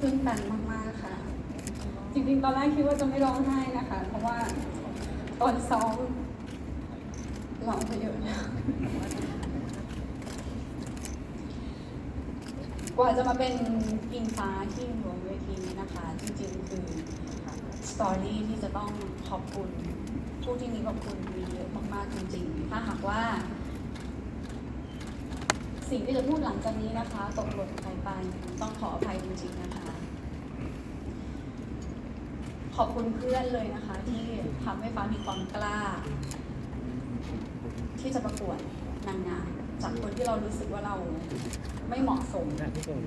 ตื้นตันมากๆค่ะ จริงๆ ตอนแรกคิดว่าจะไม่ร้องไห้นะคะ เพราะว่าตอนซ้อมร้องไปเยอะแล้วกว่าจะมาเป็นอิงฟ้าที่อยู่บนเวทีนี้นะคะ จริงๆ คือสตอรี่ที่จะต้องขอบคุณ ผู้ที่มีขอบคุณมีเยอะมากๆจริงๆ ถ้าหากว่า สิ่งที่จะพูดหลังจากนี้นะคะ ตกหล่นใครไปต้องขออภัยจริงๆนะคะ ขอบคุณเพื่อนเลยนะคะ ที่ทำให้ฟ้ามีความกล้า ที่จะประกวดนางงามจากคนที่เรารู้สึกว่าเราไม่เหมาะสม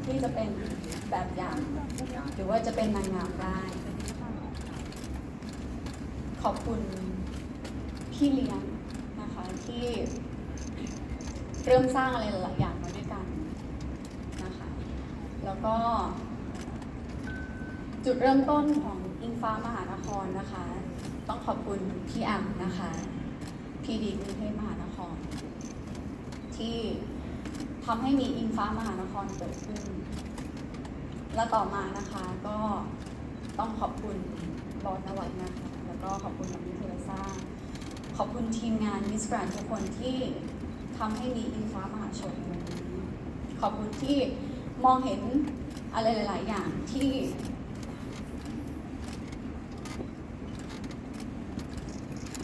ที่จะเป็นแบบอย่าง หรือว่าจะเป็นนางงามได้ ขอบคุณพี่เลี้ยงนะคะที่ เริ่มสร้างอะไรหลาย ๆ อย่างมาด้วยกันนะคะ แล้วก็ จุดเริ่มต้นของอิงฟ้ามหานครนะคะ ต้องขอบคุณพี่อ่ำนะคะ พีดีกรุงเทพมหานคร ที่ทำให้มีอิงฟ้ามหานครเกิดขึ้น และต่อมานะคะก็ต้องขอบคุณบอสนวัตนะคะ แล้วก็ขอบคุณน้องมิเทเลซ่า ขอบคุณทีมงานมิสแกรนทุกคนที่ ทำให้มีอิงฟ้ามหาชนวันนี้ขอบคุณที่มองเห็นอะไรหลาย ๆ อย่างที่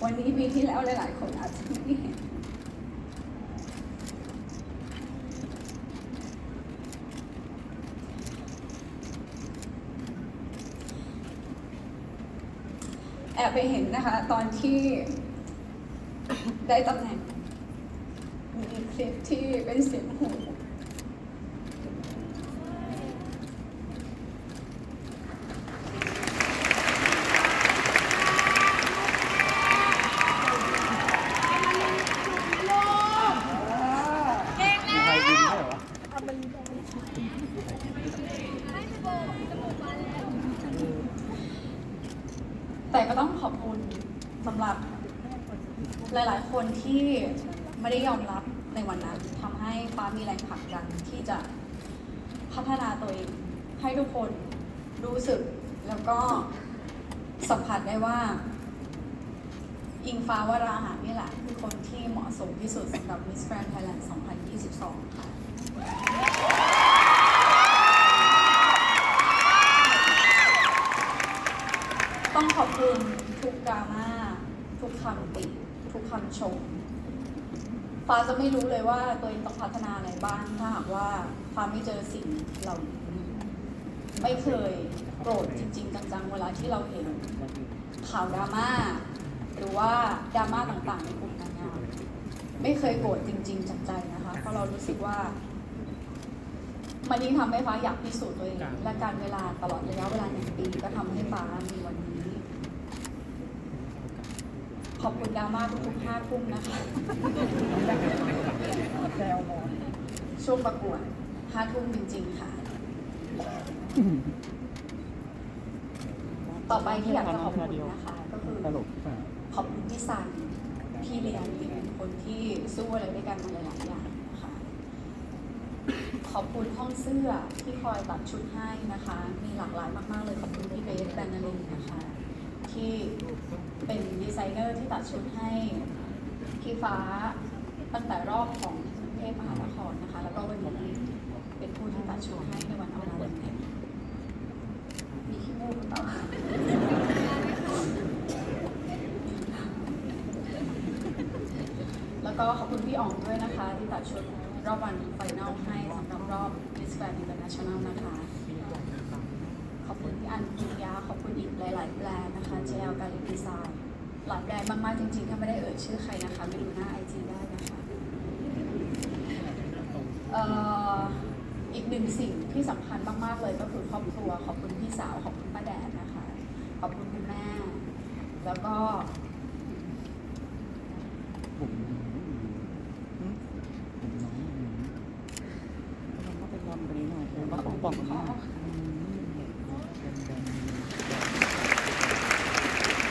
วันนี้ปีที่แล้วหลาย ๆ คนอาจจะไม่เห็นแอบไปเห็นนะคะ ตอนที่ได้ตำแหน่ง มีคลิปที่เป็นเสียงหูมีใครยิงด้วแต่ก็ต้องขอบคุณสำหรับหลาย ๆ คนที่ไม่ได้ยอมรับในวันนั้นทำให้ฟ้ามีแรงผลักดันที่จะ พัฒนาตัวเอง ให้ทุกคนรู้สึกแล้วก็สัมผัสได้ว่า อิงฟ้าวราหะนี่แหละ คือคนที่เหมาะสมที่สุดสำหรับ Miss Grand Thailand 2022 ค่ะ ต้องขอบคุณทุกดราม่าทุกคำติ ทุกคำชม ฟ้าจะไม่รู้เลยว่าตัวเองต้องพัฒนาอะไรบ้างถ้าหากว่าฟ้าไม่เจอสิ่งเหล่านี้ไม่เคยโกรธจริง ๆ จังๆ เวลาที่เราเห็นข่าวดราม่าหรือว่าดราม่าต่างๆในกลุ่มนางงามไม่เคยโกรธจริง ๆจากใจนะคะ เพราะเรารู้สึกว่า มันยิ่งทำให้ฟ้าอยากพิสูจน์ตัวเองและการเวลาตลอดระยะเวลาหนึ่งปีก็ทำให้ฟ้ามีวันนี้ ขอบคุณดราม่าทุกๆห้าทุ่มนะคะแซวช่วงประกวดห้าทุ่มจริงๆค่ะ ต่อไปที่อยากจะขอบคุณนะคะก็คือขอบคุณพี่ซันพี่เลี้ยงที่เป็นคนที่สู้อะไรด้วยกันมาหลายอย่างนะคะขอบคุณห้องเสื้อที่คอยตัดชุดให้นะคะ มีหลากหลายมากๆเลยขอบคุณพี่เบสแบนนารินนะคะ ที่เป็นดีไซเนอร์ที่ตัดชุดให้พี่ฟ้าตั้งแต่รอบของกรุงเทพมหานครนะคะ แล้วก็วันนี้เป็นผู้ที่ตัดชุดให้ในวันเอาวันนี้มีขี้มูกหรือเปล่าแล้วก็ขอบคุณพี่อ๋องด้วยนะคะ ที่ตัดชุดรอบวันไฟนอลให้สำหรับรอบ Miss Grand International นะคะ คุณพี่อันกิยาขอบคุณอีกหลาย ๆ แบรนด์นะคะ JL การิดีไซน์หลายแบรนด์มาก ๆ จริง ๆ ถ้าไม่ได้เอ่ยชื่อใครนะคะไปดูหน้าไอจีได้นะคะเอ่ออีกหนึ่งสิ่งที่สำคัญมาก ๆ เลยก็คือครอบครัว ขอบคุณพี่สาว ขอบคุณป้าแดดนะคะ ขอบคุณคุณแม่ แล้วก็ผมผมน้องผมต้องไปทำไปนี้หน่อยผมป่องหน้า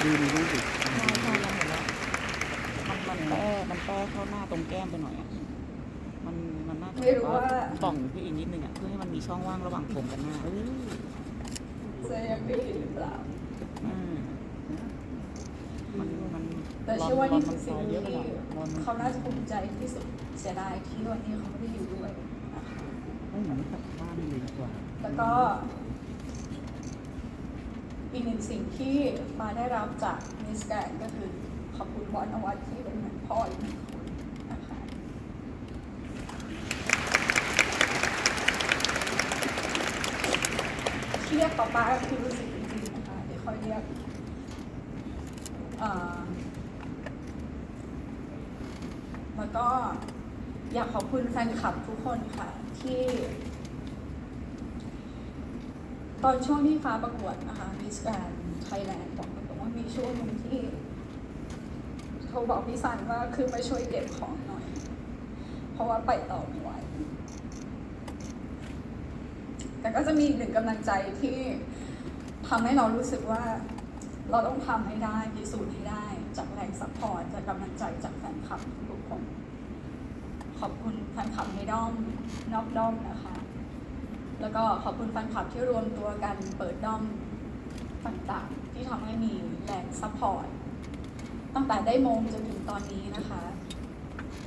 ดูดูดูดิใช่ใช่เราเห็นแล้วมันมันแป้มันแป้เข้าหน้าตรงแก้มไปหน่อยอะมันมันน่าจะไม่รู้ว่าป่องขึ้นอีกนิดนึงอะเพื่อให้มันมีช่องว่างระหว่างผมกับหน้าเอ้ยจะยังไม่ดีหรือเปล่าอืมมันมันแต่เชื่อว่านี่คือรสิ่งนที่เยอะไปหน่อยเขาน่าจะภูมิใจที่สุดเสียดายที่วันนี้เขาไม่ได้อยู่ด้วยนะคะไม่เหมือนกลับบ้านเลยดีกว่าแล้วก็ อีกหนึ่งสิ่งที่มาได้รับจากมิสแกนก็คือขอบคุณบอลนวัตที่เป็นเหมือนพ่ออีกหนึ่งคนนะคะที่เรียกป๊าป๊าก็คือรู้สึกจริงๆนะคะเดี๋ยวค่อยเรียกแล้วก็อยากขอบคุณแฟนคลับทุกคนค่ะที่ ตอนช่วงที่ฟ้าประกวดนะคะ Miss Grand Thailand บอกตรงว่ามีช่วงหนึ่งที่โทรบอกพี่สันว่าคือมาช่วยเก็บของหน่อย เพราะว่าไปต่อไม่ไหวแต่ก็จะมีอีกหนึ่งกำลังใจที่ทำให้เรารู้สึกว่าเราต้องทำให้ได้พิสูจน์ให้ได้ จากแรงซัพพอร์ตจากกำลังใจจากแฟนคลับทุกคน ขอบคุณแฟนคลับในด้อมนอกด้อมนะคะ แล้วก็ขอบคุณแฟนคลับที่รวมตัวกันเปิดด้อมต่างๆ ที่ทำให้มีแรงซัพพอร์ตตั้งแต่ได้มงจนถึงตอนนี้นะคะ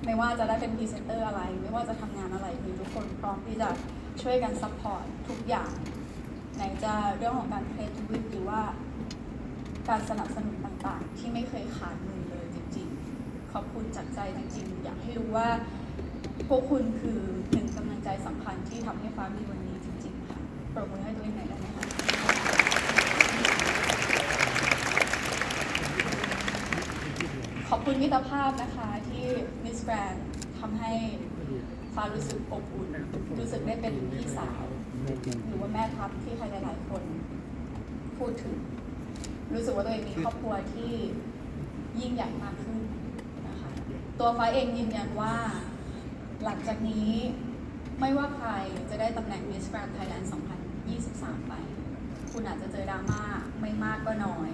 ไม่ว่าจะได้เป็นพรีเซนเตอร์อะไร ไม่ว่าจะทำงานอะไรคือทุกคนพร้อมที่จะช่วยกันซัพพอร์ตทุกอย่าง ไหนจะเรื่องของการเพลย์ทวิตหรือว่า การสนับสนุนต่างๆ ที่ไม่เคยขาดมือเลยจริงๆ ขอบคุณจากใจจริงๆ อยากให้รู้ว่าพวกคุณคือหนึ่งกำลังใจสำคัญที่ทำให้ฟ้ามีวันนี้ ปรบมือให้ตัวเองหน่อยได้ไหมคะขอบคุณมิตรภาพนะคะที่มิสแกรนทำให้ฟ้ารู้สึกอบอุ่น รู้สึกได้เป็นพี่สาว หรือว่าแม่ทัพที่ใครหลายๆคนพูดถึง รู้สึกว่าตัวเองมีครอบครัวที่ยิ่งใหญ่มากขึ้นนะคะ ตัวฟ้าเองยืนยันว่าหลังจากนี้ไม่ว่าใครจะได้ตำแหน่ง Miss Grand Thailand 23 ไป คุณอาจจะเจอดราม่าไม่มากก็น้อย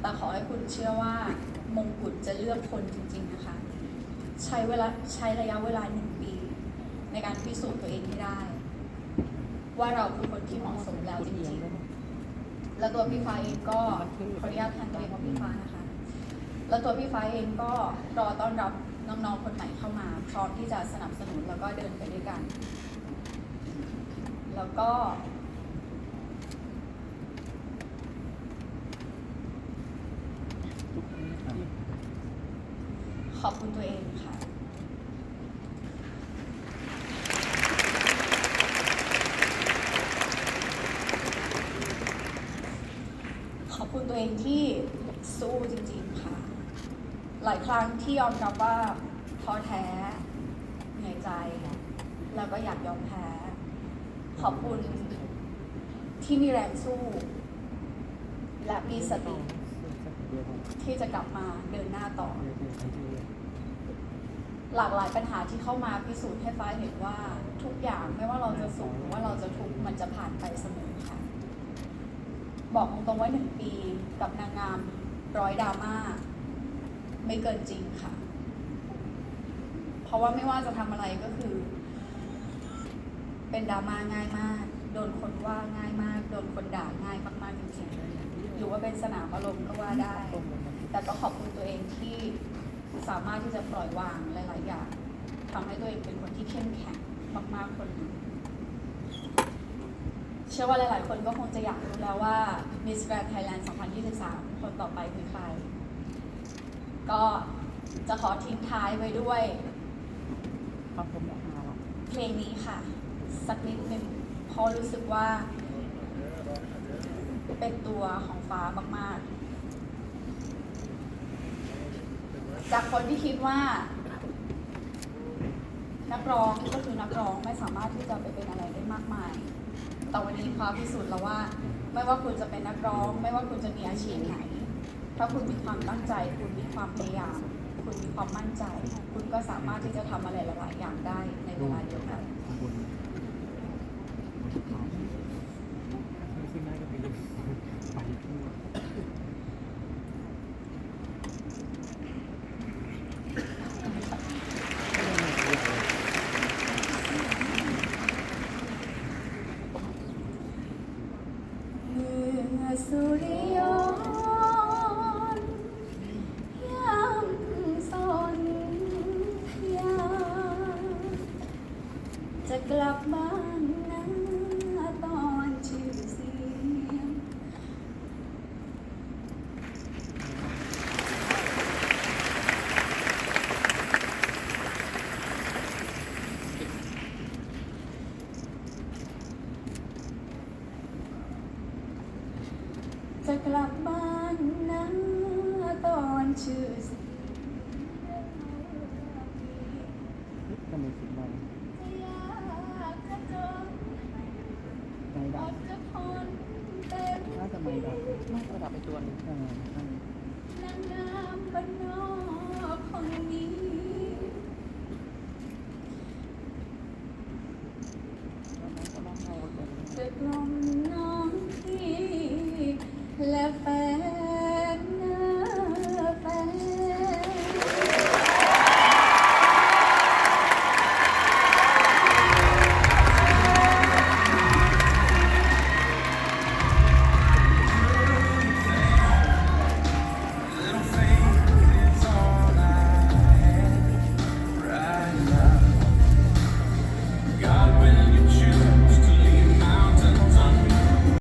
แต่ขอให้คุณเชื่อว่ามงกุฎจะเลือกคนจริง ๆนะคะ ใช้เวลาใช้ระยะเวลาหนึ่งปี ในการพิสูจน์ตัวเองให้ได้ ว่าเราคือคนที่เหมาะสมแล้วจริงๆ แล้วตัวพี่ฟ้าเองก็ขออนุญาตแทนตัวเองว่าพี่ฟ้านะคะ แล้วตัวพี่ฟ้าเองก็รอต้อนรับน้องๆคนใหม่เข้ามา พร้อมที่จะสนับสนุนแล้วก็เดินไปด้วยกัน แล้วก็ ขอบคุณตัวเองค่ะ ขอบคุณตัวเองที่สู้จริงๆค่ะ หลายครั้งที่ยอมรับว่าท้อแท้เหนื่อยใจ แล้วก็อยากยอมแพ้ ขอบคุณที่มีแรงสู้ และมีสติที่จะกลับมาเดินหน้าต่อ หลากหลายปัญหาที่เข้ามาพิสูจน์ให้ฟ้าเห็นว่าทุกอย่างไม่ว่าเราจะสุขหรือว่าเราจะทุกข์มันจะผ่านไปเสมอค่ะ บอกตรงๆว่าหนึ่งปีกับนางงามร้อยดราม่าไม่เกินจริงค่ะ เพราะว่าไม่ว่าจะทำอะไรก็คือ เป็นดราม่าง่ายมาก โดนคนว่าง่ายมาก โดนคนด่าง่ายมากๆจริงๆหรือว่าเป็นสนามอารมณ์ก็ว่าได้ แต่ก็ขอบคุณตัวเองที่สามารถที่จะปล่อยวางหลายๆอย่างทำให้ตัวเองเป็นคนที่เข้มแข็งมากๆคนหนึ่งเชื่อว่าหลาย ๆ คนก็คงจะอยากรู้แล้วว่า Miss Grand Thailand 2023 คนต่อไปคือใคร ก็จะขอทิ้งท้ายไว้ด้วยความผมอยากมาหรอกเพลงนี้ค่ะ สักนิดหนึ่งเพราะรู้สึกว่า เป็นตัวของฟ้ามาก ๆ จากคนที่คิดว่า นักร้องก็คือนักร้องไม่สามารถที่จะไปเป็นอะไรได้มากมาย แต่วันนี้ฟ้าพิสูจน์แล้วว่า ไม่ว่าคุณจะเป็นนักร้อง ไม่ว่าคุณจะมีอาชีพไหน ถ้าคุณมีความตั้งใจ คุณมีความพยายามคุณมีความมั่นใจ คุณก็สามารถที่จะทำอะไรหลายๆอย่างได้ในเวลาเดียวกัน それ จะกลับบ้านนะตอนชื่อเสียงเฮ้ยทำไมเสียงเบาจะยากจะจนไม่อดัดบจะทนเต็ม น่าจะไม่ดับน่าจะดับไปตัวหนึงเออใช่นางงามบ้านนอ